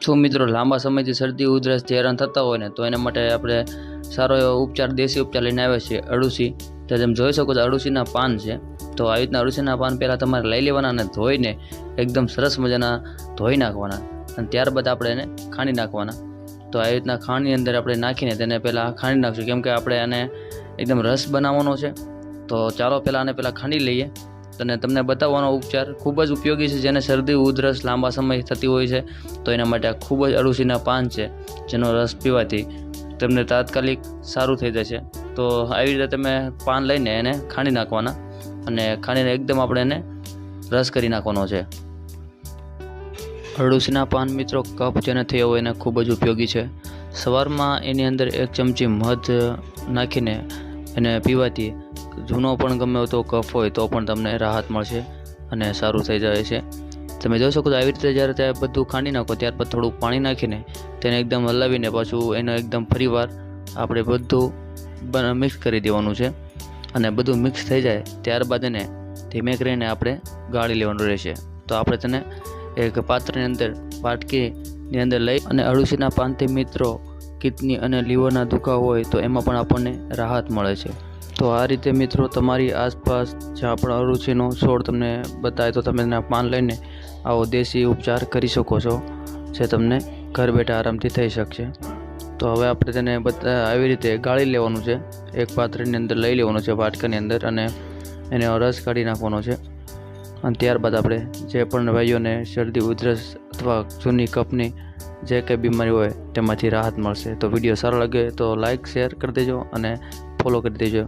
જો મિત્રો, લાંબા સમયથી શરદી ઉધરસથી હેરાન થતા હોય ને, તો એના માટે આપણે સારો એવો ઉપચાર, દેશી ઉપચાર લઈને આવ્યા છીએ અળુસી તો તમે જોઈ શકો છો અળુસીના પાન છે. તો આવી રીતના અળુસીના પાન પહેલાં તમારે લઈ લેવાના અને ધોઈને એકદમ સરસ મજાના ધોઈ નાખવાના. અને ત્યારબાદ આપણે એને ખાંડી નાખવાના. તો આવી રીતના ખાંડની અંદર આપણે નાખીને તેને પહેલાં ખાંડી નાખશું. કેમ કે આપણે આને એકદમ રસ બનાવવાનો છે. તો ચાલો પહેલાં આને પહેલાં ખાંડી લઈએ. અને તમને બતાવવાનો ઉપચાર ખૂબ જ ઉપયોગી છે, જેને શરદી, ઉધરસ લાંબા સમય થતી હોય છે, તો એના માટે આ ખૂબ જ અળુસીના પાન છે, જેનો રસ પીવાથી તમને તાત્કાલિક સારું થઈ જશે તો આવી રીતે તમે પાન લઈને એને ખાંડી નાખવાના અને ખાંડીને એકદમ આપણે એને રસ કરી નાખવાનો છે. અળુસીના પાન મિત્રો, કફ જેને થયો હોય એને ખૂબ જ ઉપયોગી છે. સવારમાં એની અંદર એક ચમચી મધ નાખીને એને પીવાથી જૂનો પણ ગમે તો કફ હોય તો પણ તમને રાહત મળશે અને સારું થઈ જાય છે. તમે જોઈ શકો છો આવી રીતે જ્યારે ત્યાં બધું ખાંડી નાખો ત્યારબાદ થોડું પાણી નાખીને તેને એકદમ હલાવીને પાછું એને એકદમ ફરીવાર આપણે બધું મિક્સ કરી દેવાનું છે. અને બધું મિક્સ થઈ જાય ત્યારબાદ એને ધીમે કરીને આપણે ગાળી લેવાનું રહેશે. તો આપણે તેને એક પાત્રની અંદર વાટકીની અંદર લઈ અને અળુસીના પાનથી મિત્રો કિડની અને લીવરના દુખાવો હોય તો એમાં પણ આપણને રાહત મળે છે. તો આ રીતે મિત્રો તમારી આસપાસ જ્યાં પણ અરુચિનો છોડ તમને બતાવે તો તમે એના પાન લઈને આવો દેશી ઉપચાર કરી શકો છો, જે તમને ઘર બેઠા આરામથી થઈ શકશે. તો હવે આપણે તેને બધા આવી રીતે ગાળી લેવાનું છે. એક પાત્રની અંદર લઈ લેવાનું છે વાટકાની અંદર અને એને રસ કાઢી નાખવાનો છે. અને ત્યારબાદ આપણે જે પણ ભાઈઓને શરદી, ઉધરસ અથવા જૂની કપની જે કંઈ બીમારી હોય તેમાંથી રાહત મળશે. તો વીડિયો સારો લાગે તો લાઇક શેર કરી દેજો અને ફોલો કરી દેજો.